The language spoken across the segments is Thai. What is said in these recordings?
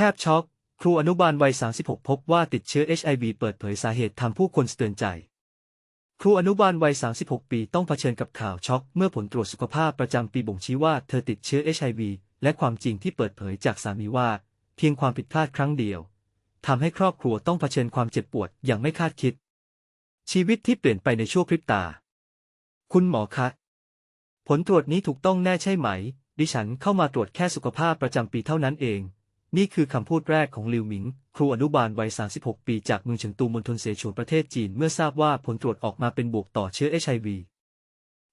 แทบช็อก ครูอนุบาลวัย 36 พบว่าติดเชื้อ HIV เปิดเผยสาเหตุทำผู้คนสะเตือนใจ ครูอนุบาลวัย 36 ปีต้องเผชิญกับข่าวช็อก เมื่อผลตรวจสุขภาพประจำปีบ่งชี้ว่าเธอติดเชื้อ HIV และความจริงที่เปิดเผยจากสามีว่า เพียงความผิดพลาดครั้งเดียวทำให้ครอบครัวต้องเผชิญความเจ็บปวดอย่างไม่คาดคิด ชีวิตที่เปลี่ยนไปในชั่วพริบตา คุณหมอคะ ผลตรวจนี้ถูกต้องแน่ใช่ไหม ดิฉันเข้ามาตรวจแค่สุขภาพประจำปีเท่านั้นเอง นี่คือคำพูดแรกของลิวหมิง ครูอนุบาลวัย 36 ปีจากเมืองเฉิงตูมณฑลเสฉวนประเทศจีนเมื่อทราบว่าผลตรวจออกมาเป็นบวกต่อเชื้อ HIV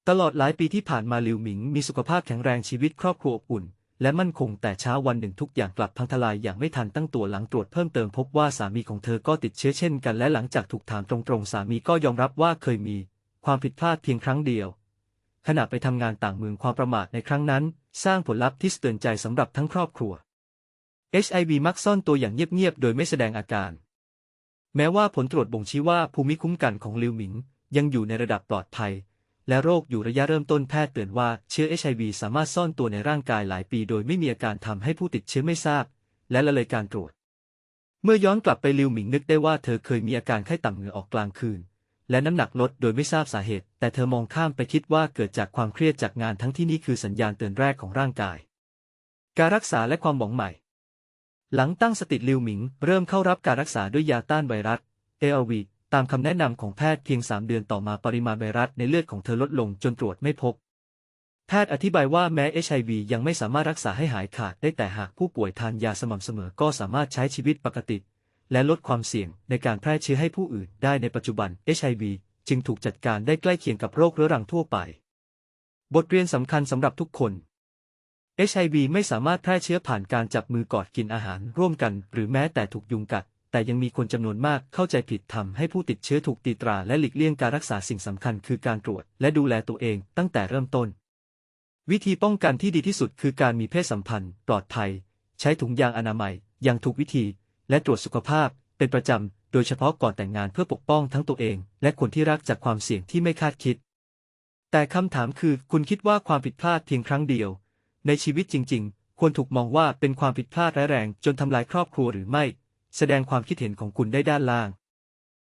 ตลอดหลายปีที่ผ่านมาลิวหมิงมีสุขภาพแข็งแรงชีวิตครอบครัวอบอุ่น และมั่นคงแต่เช้าวันหนึ่งทุกอย่างกลับพังทลายอย่างไม่ทันตั้งตัวหลังตรวจเพิ่มเติมพบว่าสามีของเธอก็ติดเชื้อเช่นกันและหลังจากถูกถามตรงๆ สามีก็ยอมรับว่าเคยมี ความผิดพลาดเพียงครั้งเดียว ขณะไปทำงานต่างเมืองความประมาทในครั้งนั้น สร้างผลลัพธ์ที่สะเตือนใจสำหรับทั้งครอบครัว HIV มักซ่อนตัวอย่างเงียบๆ โดยไม่แสดงอาการ แม้ว่าผลตรวจบ่งชี้ว่าภูมิคุ้มกันของลิวหมิง ยังอยู่ในระดับปลอดภัย และโรคอยู่ระยะเริ่มต้นแพทย์เตือนว่าเชื้อ HIV สามารถซ่อนตัวในร่างกายหลายปี โดยไม่มีอาการทำให้ผู้ติดเชื้อไม่ทราบ และละเลยการตรวจ เมื่อย้อนกลับไปลิวหมิงนึกได้ว่าเธอเคยมีอาการไข้ต่ำเหงื่อออกกลางคืน และน้ำหนักลดโดยไม่ทราบสาเหตุ แต่เธอมองข้ามไปคิดว่าเกิดจากความเครียดจากงานทั้งที่นี่คือสัญญาณเตือนแรกของร่างกาย การรักษาและความหวังใหม่ หลังตั้งสติลิวหมิง เริ่มเข้ารับการรักษาด้วยยาต้านไวรัส ARV ตามคำแนะนำของแพทย์เพียง3เดือนต่อมาปริมาณไวรัสในเลือดของเธอลดลงจนตรวจไม่พบ แพทย์อธิบายว่าแม้ HIV ยังไม่สามารถรักษาให้หายขาดได้แต่หากผู้ป่วยทานยาสม่ำเสมอก็สามารถใช้ชีวิตปกติ และลดความเสี่ยงในการแพร่เชื้อให้ผู้อื่นได้ในปัจจุบัน HIV จึงถูกจัดการได้ใกล้เคียงกับโรคเรื้อรังทั่วไป บทเรียนสำคัญสำหรับทุกคน HIV ไม่สามารถแพร่เชื้อผ่านการจับมือกอดกินอาหารร่วมกัน หรือแม้แต่ถูกยุงกัด แต่ยังมีคนจำนวนมากเข้าใจผิดทำให้ผู้ติดเชื้อถูกตีตราและหลีกเลี่ยงการรักษาสิ่งสำคัญคือการตรวจ และดูแลตัวเองตั้งแต่เริ่มต้น วิธีป้องกันที่ดีที่สุดคือการมีเพศสัมพันธ์ ปลอดภัย ใช้ถุงยางอนามัยอย่างถูกวิธี และตรวจสุขภาพ เป็นประจำ โดยเฉพาะก่อนแต่งงานเพื่อปกป้องทั้งตัวเอง และคนที่รักจากความเสี่ยงที่ไม่คาดคิด แต่คำถามคือคุณคิดว่าความผิดพลาดเพียงครั้งเดียว ในชีวิตจริง ๆ ควรถูกมองว่าเป็นความผิดพลาดร้ายแรงจนทำลายครอบครัวหรือไม่ แสดงความคิดเห็นของคุณได้ด้านล่าง